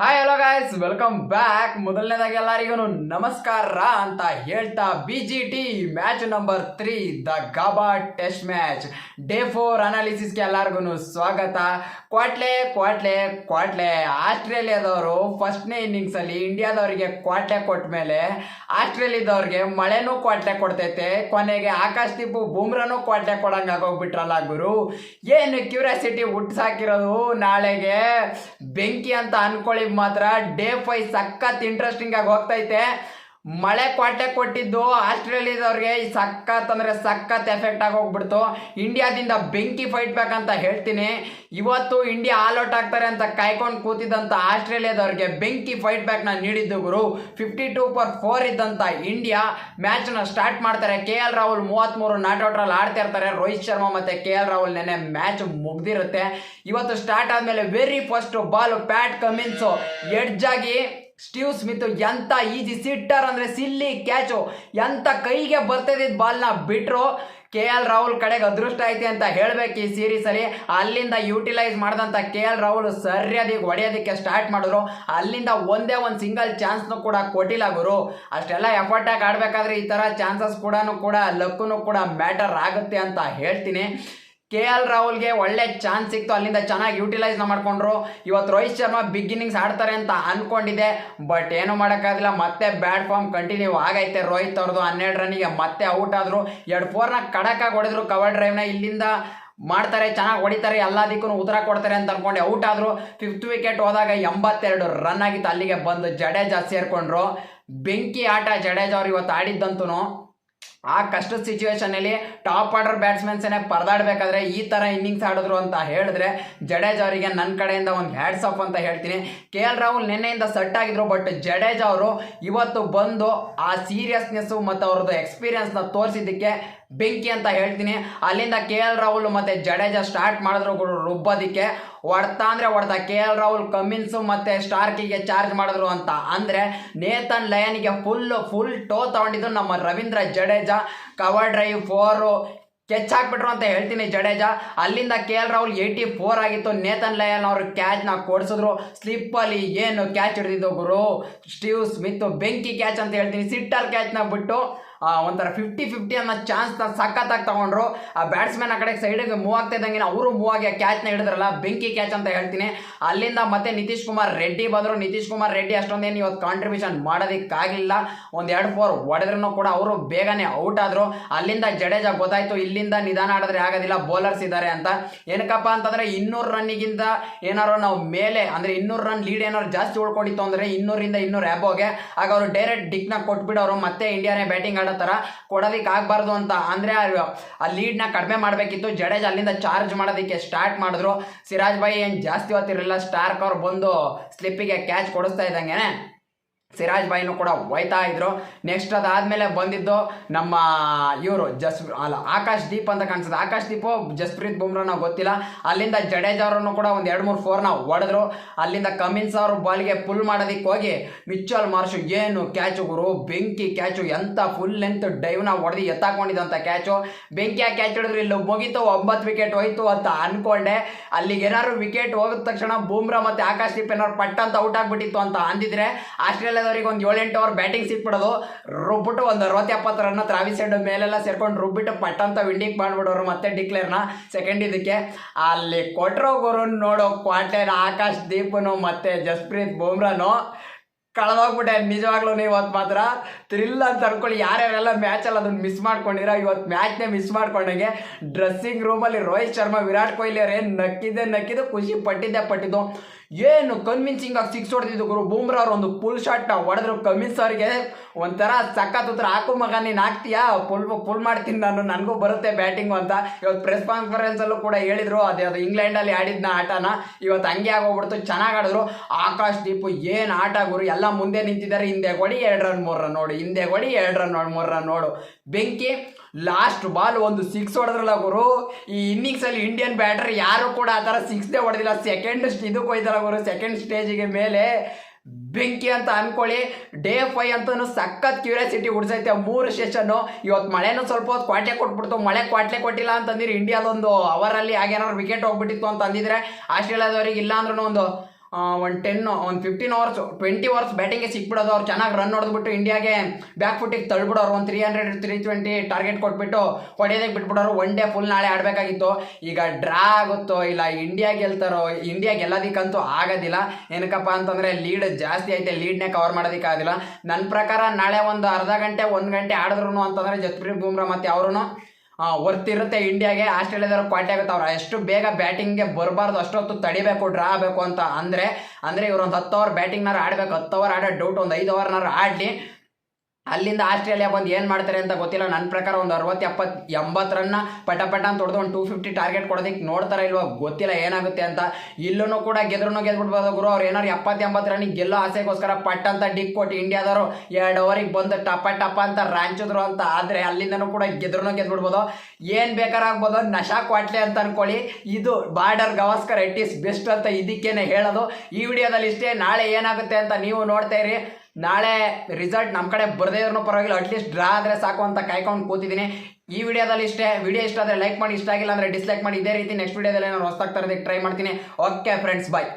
Hi hello guys welcome back ಮೊದಲನೇದಾಗಿ ಎಲ್ಲರಿಗೂ ನಮಸ್ಕಾರ ಅಂತ ಹೇಳ್ತಾ B G T match number three the Gabba test match day four ಅನಾಲಿಸಿಸ್ಗೆ ಎಲ್ಲರಿಗೂ ಸ್ವಾಗತ. ಕ್ವಾಟ್ಲೆ ಕ್ವಾಟ್ಲೆ ಕ್ವಾಟ್ಲೆ ಆಸ್ಟ್ರೇಲಿಯಾದವರು ಫಸ್ಟ್ನೇ ಇನ್ನಿಂಗ್ಸಲ್ಲಿ ಇಂಡಿಯಾದವರಿಗೆ ಕ್ವಾಟ್ಲೆ ಕೊಟ್ಟ ಮೇಲೆ ಆಸ್ಟ್ರೇಲಿಯಾದವ್ರಿಗೆ ಮಳೆನೂ ಕ್ವಾಟ್ಲೆ ಕೊಡ್ತೈತೆ. ಕೊನೆಗೆ ಆಕಾಶ್ ದೀಪು ಬುಮ್ರನೂ ಕ್ವಾಟ್ಲೆ ಕೊಡಂಗೆ ಆಗೋಗ್ಬಿಟ್ರಲ್ಲ ಗುರು. ಏನು ಕ್ಯೂರಿಯಾಸಿಟಿ ಹುಟ್ಟಿಸಾಕಿರೋದು ನಾಳೆಗೆ ಬೆಂಕಿ ಅಂತ ಅನ್ಕೊಳ್ಳಿ ಮಾತ್ರ ಡೇ ಫೈವ್ ಸಖತ್ ಇಂಟ್ರೆಸ್ಟಿಂಗ್ ಆಗಿ ಹೋಗ್ತೈತೆ. ಮಳೆ ಕ್ವಾಟೆ ಕೊಟ್ಟಿದ್ದು ಆಸ್ಟ್ರೇಲಿಯಾದವ್ರಿಗೆ ಸಖತ್ ಅಂದ್ರೆ ಸಖತ್ ಎಫೆಕ್ಟ್ ಆಗಿ ಹೋಗ್ಬಿಡ್ತು. ಇಂಡಿಯಾದಿಂದ ಬೆಂಕಿ ಫೈಟ್ ಅಂತ ಹೇಳ್ತೀನಿ. ಇವತ್ತು ಇಂಡಿಯಾ ಆಲ್ ಔಟ್ ಆಗ್ತಾರೆ ಅಂತ ಕಾಯ್ಕೊಂಡು ಕೂತಿದ್ದಂಥ ಆಸ್ಟ್ರೇಲಿಯಾದವ್ರಿಗೆ ಬೆಂಕಿ ಫೈಟ್ ಬ್ಯಾಕ್ನ ನೀಡಿದ್ದು ಗುರು. ಫಿಫ್ಟಿ ಟೂ ಪರ್ ಫೋರ್ ಇದ್ದಂಥ ಇಂಡಿಯಾ ನ ಸ್ಟಾರ್ಟ್ ಮಾಡ್ತಾರೆ. ಕೆ ಎಲ್ ರಾಹುಲ್ ಮೂವತ್ಮೂರು ನಾಟ್ ಔಟ್ ಅಲ್ಲಿ ಆಡ್ತಾ ಇರ್ತಾರೆ. ರೋಹಿತ್ ಶರ್ಮಾ ಮತ್ತೆ ಕೆ ಎಲ್ ರಾಹುಲ್ ನೆನೆ ಮ್ಯಾಚ್ ಮುಗ್ದಿರುತ್ತೆ. ಇವತ್ತು ಸ್ಟಾರ್ಟ್ ಆದ್ಮೇಲೆ very first ball Pat Cummins edge ಆಗಿ ಸ್ಟೀವ್ ಸ್ಮಿತ್ ಎಂತ ಈಜಿ ಸಿಟ್ಟರ್ ಅಂದ್ರೆ ಸಿಲ್ಲಿ ಕ್ಯಾಚು ಎಂತ ಕೈಗೆ ಬರ್ತಿದ್ದ ಬಾಲ್ನ ಬಿಟ್ರು. ಕೆ ಎಲ್ ರಾಹುಲ್ ಕಡೆಗೆ ಅದೃಷ್ಟ ಐತಿ ಅಂತ ಹೇಳ್ಬೇಕು ಈ ಸೀರೀಸ್ ಅಲ್ಲಿ. ಅಲ್ಲಿಂದ ಯೂಟಿಲೈಸ್ ಮಾಡಿದಂತ ಕೆ ಎಲ್ ರಾಹುಲ್ ಸರಿಯಾದಿಗೆ ಹೊಡೆಯೋದಕ್ಕೆ ಸ್ಟಾರ್ಟ್ ಮಾಡಿದ್ರು. ಅಲ್ಲಿಂದ ಒಂದೇ ಒಂದು ಸಿಂಗಲ್ ಚಾನ್ಸ್ನು ಕೂಡ ಕೊಟ್ಟಿಲ್ಲ ಗುರು. ಅಷ್ಟೆಲ್ಲ ಎಫರ್ಟ್ ಆಗಿ ಆಡ್ಬೇಕಾದ್ರೆ ಈ ತರ ಚಾನ್ಸಸ್ ಕೂಡ ಕೂಡ ಲಕ್ಕೂ ಕೂಡ ಮ್ಯಾಟರ್ ಆಗುತ್ತೆ ಅಂತ ಹೇಳ್ತೀನಿ. ಕೆ ಎಲ್ ರಾಹುಲ್ಗೆ ಒಳ್ಳೆ ಚಾನ್ಸ್ ಸಿಕ್ತು. ಅಲ್ಲಿಂದ ಚೆನ್ನಾಗಿ ಯೂಟಿಲೈಸ್ ಮಾಡ್ಕೊಂಡ್ರು. ಇವತ್ತು ರೋಹಿತ್ ಶರ್ಮಾ ಬಿಗ್ ಇನ್ನಿಂಗ್ಸ್ ಆಡ್ತಾರೆ ಅಂತ ಅಂದ್ಕೊಂಡಿದ್ದೆ ಬಟ್ ಏನು ಮಾಡೋಕ್ಕಾಗಲಿಲ್ಲ. ಮತ್ತೆ ಬ್ಯಾಟ್ ಫಾರ್ಮ್ ಕಂಟಿನ್ಯೂ ಆಗೈತೆ ರೋಹಿತ್ ಅವ್ರದ್ದು ಹನ್ನೆರಡು ರನ್ನಿಗೆ ಮತ್ತೆ ಔಟ್ ಆದರು. ಎರಡು ಫೋರ್ನ ಕಡಕಾಗಿ ಹೊಡೆದ್ರು ಕವರ್ ಡ್ರೈವ್ನ ಇಲ್ಲಿಂದ ಮಾಡ್ತಾರೆ, ಚೆನ್ನಾಗಿ ಹೊಡಿತಾರೆ. ಎಲ್ಲದಕ್ಕೂ ಉತ್ತರ ಕೊಡ್ತಾರೆ ಅಂತ ಅನ್ಕೊಂಡು. ಔಟ್ ಆದರು. ಫಿಫ್ತ್ ವಿಕೆಟ್ ಹೋದಾಗ ಎಂಬತ್ತೆರಡು ರನ್ ಆಗಿತ್ತು. ಅಲ್ಲಿಗೆ ಬಂದು ಜಡೇಜಾ ಸೇರಿಕೊಂಡ್ರು. ಬೆಂಕಿ ಆಟ ಜಡೇಜಾ ಅವ್ರು ಇವತ್ತು ಆಡಿದ್ದಂತೂ ಆ ಕಷ್ಟದ ಸಿಚುವೇಶನ್ ಅಲ್ಲಿ ಟಾಪ್ ಆರ್ಡರ್ ಬ್ಯಾಟ್ಸ್ಮನ್ಸೇನೆ ಪರದಾಡಬೇಕಾದ್ರೆ ಈ ತರ ಇನ್ನಿಂಗ್ಸ್ ಆಡಿದ್ರು ಅಂತ ಹೇಳಿದ್ರೆ ಜಡೇಜ್ ಅವರಿಗೆ ನನ್ನ ಕಡೆಯಿಂದ ಒಂದು ಹ್ಯಾಡ್ಸ್ ಅಪ್ ಅಂತ ಹೇಳ್ತೀನಿ. ಕೆ ಎಲ್ ರಾಹುಲ್ ನಿನ್ನೆಯಿಂದ ಸೆಟ್ ಆಗಿದ್ರು ಬಟ್ ಜಡೇಜಾ ಅವರು ಇವತ್ತು ಬಂದು ಆ ಸೀರಿಯಸ್ನೆಸ್ ಮತ್ತು ಅವ್ರದ್ದು ಎಕ್ಸ್ಪೀರಿಯನ್ಸ್ನ ತೋರಿಸಿದ್ದಕ್ಕೆ ಬೆಂಕಿ ಅಂತ ಹೇಳ್ತೀನಿ. ಅಲ್ಲಿಂದ ಕೆ ಎಲ್ ರಾಹುಲ್ ಮತ್ತೆ ಜಡೇಜಾ ಸ್ಟಾರ್ಟ್ ಮಾಡಿದ್ರು ಗುರು ರುಬ್ಬೋದಕ್ಕೆ. ಹೊಡ್ತಾ ಅಂದ್ರೆ ಹೊಡ್ತಾ ಕೆ ಎಲ್ ರಾಹುಲ್, ಕಮಿನ್ಸ್ ಮತ್ತೆ ಸ್ಟಾರ್ಕಿಗೆ ಚಾರ್ಜ್ ಮಾಡಿದ್ರು ಅಂತ. ಅಂದ್ರೆ ನೇತನ್ ಲಯನ್ಗೆ ಫುಲ್ ಫುಲ್ ಟೋ ತಗೊಂಡಿದ್ದು ನಮ್ಮ Ravindra Jadeja. Cover drive four ಕೆಚ್ ಹಾಕ್ಬಿಟ್ರು ಅಂತ ಹೇಳ್ತೀನಿ ಜಡೇಜಾ. ಅಲ್ಲಿಂದ K L Rahul eighty four ಆಗಿತ್ತು. ನೇತನ್ ಲಯನ್ ಅವರು ಕ್ಯಾಚ್ನ ಕೊಡಿಸಿದ್ರು. ಸ್ಲಿಪ್ಪಲ್ಲಿ ಏನು ಕ್ಯಾಚ್ ಹಿಡಿದಿದ್ದು ಗುರು? ಸ್ಟೀವ್ ಸ್ಮಿತ್ ಬೆಂಕಿ ಕ್ಯಾಚ್ ಅಂತ ಹೇಳ್ತೀನಿ. ಸಿಟ್ಟರ್ ಕ್ಯಾಚ್ನ ಬಿಟ್ಟು ಒಂಥರ ಫಿಫ್ಟಿ ಫಿಫ್ಟಿ ಅನ್ನೋ ಚಾನ್ಸ್ನ ಸಖತ್ತಾಗಿ ತಗೊಂಡ್ರು. ಆ ಬ್ಯಾಟ್ಸ್ಮನ್ ಆ ಕಡೆ ಸೈಡಿಗೆ ಮೂವ್ ಆಗ್ತಾ ಇದ್ದಂಗೆ ಅವರು ಮೂವ್ ಆಗಿ ಕ್ಯಾಚ್ನ ಹಿಡಿದ್ರಲ್ಲ, ಬೆಂಕಿ ಕ್ಯಾಚ್ ಅಂತ ಹೇಳ್ತೀನಿ. ಅಲ್ಲಿಂದ ಮತ್ತೆ ನಿತೀಶ್ ಕುಮಾರ್ ರೆಡ್ಡಿ ಬಂದರು. ನಿತೀಶ್ ಕುಮಾರ್ ರೆಡ್ಡಿ ಅಷ್ಟೊಂದೇನು ಇವತ್ತು ಕಾಂಟ್ರಿಬ್ಯೂಷನ್ ಮಾಡೋದಕ್ಕಾಗಿಲ್ಲ. ಒಂದು ಎರಡು ಫೋರ್ ಹೊಡೆದ್ರೂ ಕೂಡ ಅವರು ಬೇಗನೆ ಔಟ್ ಆದರು. ಅಲ್ಲಿಂದ ಜಡೇಜ ಗೊತ್ತಾಯಿತು. ಇಲ್ಲಿಂದ ನಿಧಾನ ಆಡಿದ್ರೆ ಆಗೋದಿಲ್ಲ. ಬೌಲರ್ಸ್ ಇದ್ದಾರೆ ಅಂತ. ಏನಕ್ಕಪ್ಪ ಅಂತಂದರೆ ಇನ್ನೂರು ರನ್ನಿಗಿಂತ ಏನಾರು ನಾವು ಮೇಲೆ, ಅಂದರೆ ಇನ್ನೂರು ರನ್ ಲೀಡ್ ಏನಾರು ಜಾಸ್ತಿ ಉಳ್ಕೊಂಡಿತ್ತು ಅಂದರೆ ಇನ್ನೂರಿಂದ ಇನ್ನೂರು ಆ್ಯಬೋಗೆ ಆಗ ಅವರು ಡೈರೆಕ್ಟ್ ಡಿಕ್ನ ಕೊಟ್ಬಿಡೋರು. ಮತ್ತೆ ಇಂಡಿಯಾನೇ ಬ್ಯಾಟಿಂಗ್ ಆಡೋ ಥರ ಕೊಡೋದಕ್ಕೆ ಆಗಬಾರ್ದು ಅಂತ. ಅಂದರೆ ಆ ಲೀಡ್ನ ಕಡಿಮೆ ಮಾಡಬೇಕಿತ್ತು. ಜಡೇಜ್ ಅಲ್ಲಿಂದ ಚಾರ್ಜ್ ಮಾಡೋದಕ್ಕೆ ಸ್ಟಾರ್ಟ್ ಮಾಡಿದ್ರು. ಸಿರಾಜ್ ಬಾಯಿ ಏನು ಜಾಸ್ತಿ ಹೊತ್ತಿರಲಿಲ್ಲ. ಸ್ಟಾರ್ಕ್ ಅವ್ರು ಬಂದು ಸ್ಲಿಪ್ಪಿಗೆ ಕ್ಯಾಚ್ ಕೊಡಿಸ್ತಾ ಇದ್ದಂಗೆನೆ. ಸಿರಾಜ್ ಬಾಯಿನೂ ಕೂಡ ಹೋಯ್ತಾ ಇದ್ರು. ನೆಕ್ಸ್ಟ್ ಅದಾದ್ಮೇಲೆ ಬಂದಿದ್ದು ನಮ್ಮ ಇವರು ಜಸ್, ಅಲ್ಲ, ಆಕಾಶ್ ದೀಪ್ ಅಂತ ಕಾಣಿಸುತ್ತೆ. ಆಕಾಶ್ ದೀಪು, ಜಸ್ಪ್ರೀತ್ ಬುಮ್ರಾ ನಾವು ಗೊತ್ತಿಲ್ಲ. ಅಲ್ಲಿಂದ ಜಡೇಜ್ ಕೂಡ ಒಂದು ಎರಡು ಮೂರು ಫೋರ್ನ ಹೊಡೆದ್ರು. ಅಲ್ಲಿಂದ ಕಮಿನ್ಸ್ ಅವರು ಬಾಲ್ಗೆ ಪುಲ್ ಮಾಡೋದಕ್ಕೆ ಹೋಗಿ ಮಿಚ್ಚಲ್ ಮಾರ್ಷು ಏನು ಕ್ಯಾಚು ಗುರು? ಬೆಂಕಿ ಕ್ಯಾಚು ಎಂತ ಫುಲ್ ಲೆಂತ್ ಡೈವ್ನ ಹೊಡೆದು ಎತ್ತಾಕೊಂಡಿದ್ದಂಥ ಕ್ಯಾಚು ಬೆಂಕಿ ಆ ಕ್ಯಾಚ್ ಹಿಡಿದ್ರು ಇಲ್ಲಿ ಮುಗಿತು, ಒಂಬತ್ತು ವಿಕೆಟ್ ಹೋಯ್ತು ಅಂತ ಅನ್ಕೊಂಡೆ. ಅಲ್ಲಿಗೆ ಏನಾದ್ರು ವಿಕೆಟ್ ಹೋಗಿದ ತಕ್ಷಣ ಬೂಮ್ರಾ ಮತ್ತೆ ಆಕಾಶ್ ದೀಪ್ ಏನಾದ್ರು ಪಟ್ ಅಂತ ಔಟ್ ಆಗಿಬಿಟ್ಟಿತ್ತು ಅಂತ ಅಂದಿದ್ರೆ ಆಸ್ಟ್ರೇಲಿಯಾದವ್ರಿಗೆ ಒಂದು ಏಳೆಂಟು ಅವರ್ ಬ್ಯಾಟಿಂಗ್ ಸಿಕ್ಬಿಡೋದು ರುಬ್ಬಿಟ್ಟು ಒಂದು ಅರವತ್ತು ಎಪ್ಪತ್ತು ರನ್ನ ತ್ರಾವಿ ಸೈಡ್ ಮೇಲೆಲ್ಲ ಸೇರ್ಕೊಂಡು ರುಬ್ಬಿಟ್ಟು ಪಟ್ ಅಂತ ವಿಂಡಿಂಗ್ ಮಾಡ್ಬಿಡೋರು ಮತ್ತೆ ಡಿಕ್ಲೇರ್ನ ಸೆಕೆಂಡ್ ಇದಕ್ಕೆ. ಅಲ್ಲಿ ಕೊಟ್ರೋ ಗುರು ನೋಡೋ ಕ್ವಾಂಟೇನ್ ಆಕಾಶ್ ದೀಪನು ಮತ್ತೆ ಜಸ್ಪ್ರೀತ್ ಬೂಮ್ರಾನು. ಕಳೆದೋಗ್ಬಿಟ್ಟೆ. ನಿಜವಾಗ್ಲೂ ಇವತ್ತು ಮಾತ್ರ ಥ್ರಿಲ್ ಅಂತ ಅನ್ಕೊಳ್ಳಿ. ಯಾರ್ಯಾರೆಲ್ಲ ಮ್ಯಾಚಲ್ಲಿ ಅದನ್ನು ಮಿಸ್ ಮಾಡ್ಕೊಂಡಿರೋ ಇವತ್ತು ಮ್ಯಾಚ್ನೇ ಮಿಸ್ ಮಾಡ್ಕೊಂಡಂಗೆ ಡ್ರೆಸ್ಸಿಂಗ್ ರೂಮಲ್ಲಿ ರೋಹಿತ್ ಶರ್ಮಾ ವಿರಾಟ್ ಕೊಹ್ಲಿ ಏನು ನಕ್ಕಿದ್ದೆ ನಕ್ಕಿದ್ದು ಖುಷಿ ಪಟ್ಟಿದ್ದೆ ಪಟ್ಟಿದ್ದು. ಏನು ಕನ್ವಿನ್ಸಿಂಗ್ ಆಗಿ ಸಿಕ್ಸ್ ಹೊಡೆದಿದ್ದು ಗುರು? ಬೂಮ್ರಾ ಅವ್ರು ಒಂದು ಫುಲ್ ಶಾಟ್ನ ಹೊಡೆದ್ರು. ಕಮಿನ್ಸ್ ಅವ್ರಿಗೆ ಒಂಥರ ಸಖತ್ ಉತ್ತರ. ಹಾಕು ಮಗ, ನೀನು ಹಾಕ್ತೀಯಾ? ಫುಲ್ ಫುಲ್ ಮಾಡ್ತೀನಿ ನಾನು. ನನಗೂ ಬರುತ್ತೆ ಬ್ಯಾಟಿಂಗು ಅಂತ. ಇವತ್ತು ಪ್ರೆಸ್ ಕಾನ್ಫರೆನ್ಸಲ್ಲೂ ಕೂಡ ಹೇಳಿದ್ರು. ಅದೇ, ಅದು ಇಂಗ್ಲೆಂಡಲ್ಲಿ ಆಡಿದ್ನ ಆಟನ. ಇವತ್ತು ಹಂಗೆ ಆಗೋಗ್ಬಿಡ್ತು. ಚೆನ್ನಾಗಿ ಆಡಿದ್ರು. ಆಕಾಶ್ ದೀಪು ಏನು ಆಟ ಗುರು? ಎಲ್ಲ ಮುಂದೆ ನಿಂತಿದ್ದಾರೆ. ಹಿಂದೆ ಕೊಡಿ ಎರಡು ರನ್ ಮೂರು ರನ್ ನೋಡು. ಹಿಂದೆ ಕೊಡಿ ಎರಡು ರನ್ ಮೂರು ರನ್ ನೋಡು. ಬೆಂಕಿ ಲಾಸ್ಟ್ ಬಾಲ್ ಒಂದು ಸಿಕ್ಸ್ ಹೊಡೆದ್ರಲ್ಲ ಗುರು. ಈ ಇನ್ನಿಂಗ್ಸಲ್ಲಿ ಇಂಡಿಯನ್ ಬ್ಯಾಟರ್ ಯಾರು ಕೂಡ ಆ ಥರ ಸಿಕ್ಸ್ದೇ ಹೊಡೆದಿಲ್ಲ. ಸೆಕೆಂಡ್ ಇದಕ್ಕೆ ಹೋಯ್ತಲ್ಲ ಗುರು. ಸೆಕೆಂಡ್ ಸ್ಟೇಜಿಗೆ ಮೇಲೆ ಬೆಂಕಿ ಅಂತ ಅನ್ಕೊಳ್ಳಿ. ಡೇ ಫೈ ಅಂತೂ ಸಖತ್ ಕ್ಯೂರಿಯಾಸಿಟಿ ಉಡ್ಸೈತೆ ಮೂರು ಸೆಷನ್ನು ಇವತ್ತು ಮಳೆನೂ ಸ್ವಲ್ಪ ಹೊತ್ತು ಕ್ವಾಟೆ ಕೊಟ್ಬಿಡ್ತು. ಮಳೆ ಕ್ವಾಟ್ಲೆ ಕೊಟ್ಟಿಲ್ಲ ಅಂತಂದಿರಿ. ಇಂಡಿಯಾದೊಂದು ಅವರಲ್ಲಿ ಹಾಗೇನಾದ್ರು ವಿಕೆಟ್ ಹೋಗ್ಬಿಟ್ಟಿತ್ತು ಅಂತ ಅಂದಿದ್ರೆ ಆಸ್ಟ್ರೇಲಿಯಾದವ್ರಿಗೆ ಇಲ್ಲ ಅಂದ್ರೂ ಒಂದು ಒಂದು ಟೆನ್ ಒಂದು ಫಿಫ್ಟೀನ್ ಅವರ್ಸ್ ಟ್ವೆಂಟಿ ಅವರ್ಸ್ ಬ್ಯಾಟಿಂಗ್ಗೆ ಸಿಕ್ಬಿಡೋದು. ಅವ್ರು ಚೆನ್ನಾಗಿ ರನ್ ಹೊಡೆದ್ಬಿಟ್ಟು ಇಂಡಿಯಾಗೆ ಬ್ಯಾಕ್ ಫುಟ್ಟಿಗೆ ತಳ್ಬಿಡೋರು. ಒಂದು three hundred three twenty target ಕೊಟ್ಬಿಟ್ಟು ಹೊಡೆಯೋದಕ್ಕೆ ಬಿಟ್ಬಿಡೋರು. ಒನ್ ಡೇ ಫುಲ್ ನಾಳೆ ಆಡಬೇಕಾಗಿತ್ತು. ಈಗ ಡ್ರಾ ಆಗುತ್ತೋ ಇಲ್ಲ ಇಂಡಿಯಾ ಗೆಲ್ತಾರೋ ಇಂಡಿಯಾ ಗೆಲ್ಲೋದಕ್ಕಂತೂ ಆಗೋದಿಲ್ಲ. ಏನಕ್ಕಪ್ಪ ಅಂತಂದರೆ ಲೀಡ್ ಜಾಸ್ತಿ ಐತೆ. ಲೀಡ್ನೇ ಕವರ್ ಮಾಡೋದಕ್ಕಾಗೋದಿಲ್ಲ ನನ್ನ ಪ್ರಕಾರ ನಾಳೆ ಒಂದು ಅರ್ಧ ಗಂಟೆ, ಒಂದು ಗಂಟೆ ಆಡಿದ್ರು ಅಂತಂದರೆ ಜಸ್ಪ್ರೀತ್ ಬೂಮ್ರಾ ಮತ್ತು ಅವರು ವರ್ತ್ ಇರುತ್ತೆ ಇಂಡಿಯಾಗೆ ಆಸ್ಟ್ರೇಲಿಯಾದವ್ರು ಕ್ವಾಲಿಟಿ ಆಗುತ್ತೆ ಅವ್ರು. ಎಷ್ಟು ಬೇಗ ಬ್ಯಾಟಿಂಗ್ಗೆ ಬರಬಾರ್ದು, ಅಷ್ಟೊತ್ತು ತಡಿಬೇಕು ಡ್ರಾ ಆಗಬೇಕು ಅಂತ ಅಂದರೆ ಅಂದರೆ ಇವರೊಂದು ಹತ್ತು ಅವರ್ ಬ್ಯಾಟಿಂಗ್ನಾರು ಆಡಬೇಕು. ಹತ್ತು ಅವರ್ ಆಡೋ ಡೌಟ್ ಒಂದು ಐದು ಅವರ್ನಾರು ಆಡಲಿ. ಅಲ್ಲಿಂದ ಆಸ್ಟ್ರೇಲಿಯಾ ಬಂದು ಏನು ಮಾಡ್ತಾರೆ ಅಂತ ಗೊತ್ತಿಲ್ಲ. ನನ್ನ ಪ್ರಕಾರ ಒಂದು ಅರವತ್ತು ಎಪ್ಪತ್ತು ಎಂಬತ್ತು ರನ್ನ ಪಟ ಪಟ ಅಂತ ಹೊಡೆದು ಒಂದು ಟೂ ಫಿಫ್ಟಿ ಟಾರ್ಗೆಟ್ ಕೊಡೋದಕ್ಕೆ ನೋಡ್ತಾರೆ ಇಲ್ವಾ ಗೊತ್ತಿಲ್ಲ ಏನಾಗುತ್ತೆ ಅಂತ. ಇಲ್ಲೂ ಕೂಡ ಗೆದ್ರೂ ಗೆದ್ಬಿಡ್ಬೋದು ಗುರು. ಅವ್ರು ಏನಾರು ಎಪ್ಪತ್ತು ಎಂಬತ್ತು ರನ್ನಿಗೆ ಗೆಲ್ಲೋ ಆಸೆಗೋಸ್ಕರ ಪಟ್ ಅಂತ ಡಿಕ್ ಕೊಟ್ಟು ಇಂಡಿಯಾದವರು ಎರಡು ಓವರಿಗೆ ಬಂದು ಟಪ ಟಪ ಅಂತ ರಾಂಚಿದ್ರು ಅಂತ. ಆದರೆ ಅಲ್ಲಿಂದನೂ ಕೂಡ ಗೆದ್ರೂ ಗೆದ್ಬಿಡ್ಬೋದು. ಏನು ಬೇಕಾರಾಗ್ಬೋದು? ನಶಾ ಕ್ವಾಟ್ಲೆ ಅಂತ ಅನ್ಕೊಳ್ಳಿ. ಇದು Border Gavaskar it is best ಅಂತ ಇದಕ್ಕೇನೆ ಹೇಳೋದು. ಈ ವಿಡಿಯೋದಲ್ಲಿ ಇಷ್ಟೇ ನಾಳೆ ಏನಾಗುತ್ತೆ ಅಂತ ನೀವು ನೋಡ್ತಾ ಇರಿ. ನಾಳೆ ರಿಸಲ್ಟ್ ನಮ್ಮ ಕಡೆ ಬರದೇ ಇರೋ ಪರವಾಗಿಲ್ಲ ಅಟ್ಲೀಸ್ಟ್ ಡ್ರಾ ಆದರೆ ಸಾಕು ಅಂತ ಕಾಯ್ಕೊಂಡು ಕೂತಿದ್ದೀನಿ. ಈ ವಿಡಿಯೋದಲ್ಲಿ ಇಷ್ಟೇ, ವಿಡಿಯೋ ಇಷ್ಟ ಆದರೆ ಲೈಕ್ ಮಾಡಿ, ಇಷ್ಟ ಆಗಿಲ್ಲ ಅಂದರೆ ಡಿಸ್ಲೈಕ್ ಮಾಡಿ. ಇದೇ ರೀತಿ ನೆಕ್ಸ್ಟ್ ವಿಡಿಯೋದಲ್ಲಿ ನಾನು ಹೊಸ್ತಾಗ್ತಾ ಇರೋದಕ್ಕೆ ಟ್ರೈ ಮಾಡ್ತೀನಿ. Okay friends bye